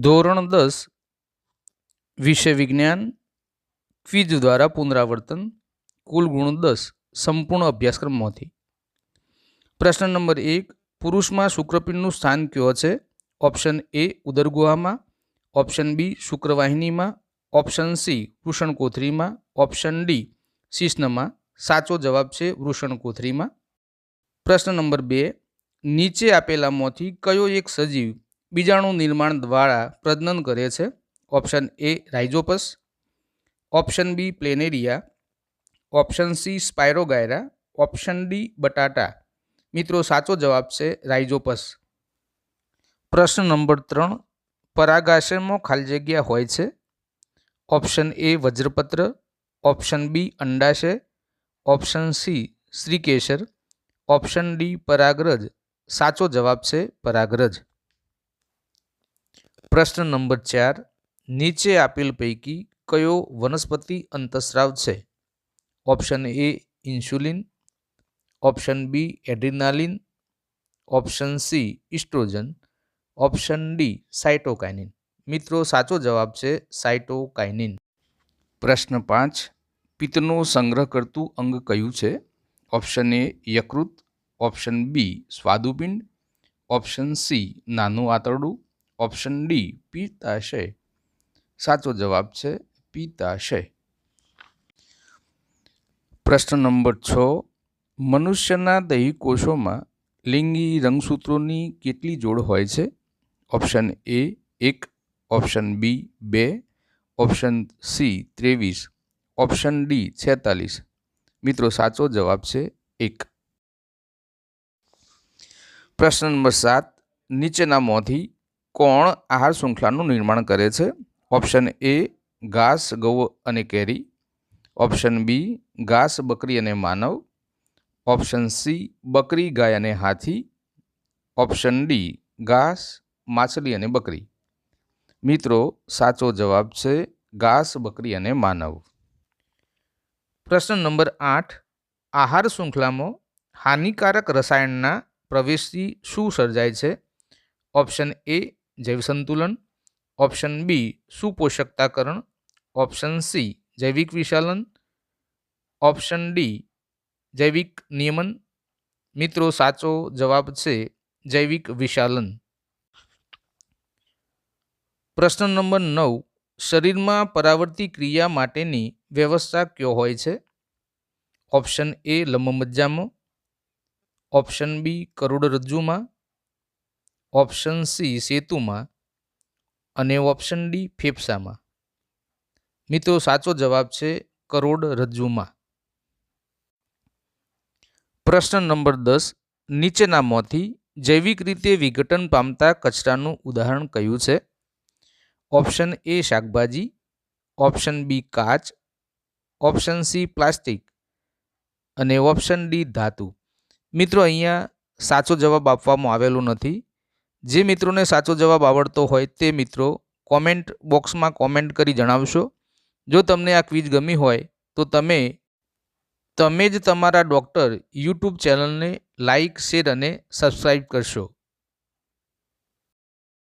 ધોરણ દસ, વિષય વિજ્ઞાન ક્વિઝ દ્વારા પુનરાવર્તન, કુલ ગુણ દસ, સંપૂર્ણ અભ્યાસક્રમમાંથી. પ્રશ્ન નંબર એક, પુરુષમાં શુક્રપિંડનું સ્થાન કયો છે? ઓપ્શન એ, ઉદરગુહામાં, ઓપ્શન બી, શુક્રવાહિનીમાં, ઓપ્શન સી વૃષણકોથરીમાં ઓપ્શન ડી, શિશ્નમાં. સાચો જવાબ છે વૃષણકોથરીમાં પ્રશ્ન નંબર બે, નીચે આપેલામાંથી કયો એક સજીવ બીજાણુ નિર્માણ દ્વારા પ્રજનન કરે છે. Option A rhizopus, option B planaria, option C spirogyra, option D બટાટા. મિત્રો, સાચો જવાબ છે રાઇઝોપસ. પ્રશ્ન નંબર ત્રણ, પરાગાશયમાં ખાલી જગ્યા હોય છે? ઓપ્શન એ વજ્રપત્ર, ઓપ્શન બી અંડાશય, ઓપ્શન સી શ્રીકેસર ઓપ્શન ડી પરાગરજ. સાચો જવાબ છે પરાગરજ. પ્રશ્ન નંબર ચાર, નીચે આપેલ પૈકી કયો વનસ્પતિ અંતસ્રાવ છે? Option A insulin, option B adrenaline, option C oestrogen, option D cytokinin મિત્રો, સાચો જવાબ છે સાઇટોકાઇનિન પ્રશ્ન પાંચ, પિત્તનો સંગ્રહ કરતું અંગ કયું છે? ઓપ્શન એ યકૃત, ઓપ્શન બી સ્વાદુપિંડ, ઓપ્શન સી નાનું આંતરડું ઓપ્શન ડી પિત્તાશય. સાચો જવાબ છે પિત્તાશય. પ્રશ્ન નંબર છ, મનુષ્યના દૈહિક કોષોમાં લિંગી રંગસૂત્રોની કેટલી જોડ હોય છે? ઓપ્શન એ એક. ઓપ્શન બી બે. ઓપ્શન સી ત્રેવીસ. ઓપ્શન ડી છેતાલીસ. મિત્રો, સાચો જવાબ છે એક. પ્રશ્ન નંબર સાત નીચેનામાંથી કોણ આહાર શૃંખલાનું નિર્માણ કરે છે? ઓપ્શન એ ઘાસ, ગૌ અને કેરી. ઓપ્શન બી ઘાસ, બકરી અને માનવ. ઓપ્શન સી બકરી, ગાય અને હાથી. ઓપ્શન ડી ઘાસ, માછલી અને બકરી. મિત્રો, સાચો જવાબ છે ઘાસ, બકરી અને માનવ. પ્રશ્ન નંબર આઠ. આહાર શૃંખલામાં હાનિકારક રસાયણના પ્રવેશથી શું સર્જાય છે? ઓપ્શન એ જૈવ સંતુલન. ઓપ્શન બી સુપોષકતાકરણ. ઓપ્શન સી જૈવિક વિશાલન. ઓપ્શન ડી જૈવિક નિયમન. મિત્રો, સાચો જવાબ છે જૈવિક વિશાલન. પ્રશ્ન નંબર નવ, શરીરમાં પરાવર્તી ક્રિયા માટેની વ્યવસ્થા કયો હોય છે? ઓપ્શન એ લંબમજ્જામાં. ઓપ્શન બી કરોડરજ્જુમાં. ઓપ્શન સી સેતુમાં અને ઓપ્શન ડી ફેફસામાં. મિત્રો, સાચો જવાબ છે કરોડરજ્જુમાં પ્રશ્ન નંબર દસ નીચેનામાંથી જૈવિક રીતે વિઘટન પામતા કચરાનું ઉદાહરણ કયું છે? ઓપ્શન એ શાકભાજી ઓપ્શન બી કાચ ઓપ્શન સી પ્લાસ્ટિક અને ઓપ્શન ડી ધાતુ. મિત્રો, અહીંયા સાચો જવાબ આપવામાં આવેલો નથી. જે મિત્રોને સાચો જવાબ આવડતો હોય તે મિત્રો કોમેન્ટ બોક્સમાં કોમેન્ટ કરી જણાવશો. જો તમને આ ક્વિઝ ગમી હોય તો તમે તમે જ તમારા ડૉક્ટર યુટ્યુબ ચેનલને લાઇક શેર અને સબસ્ક્રાઈબ કરશો.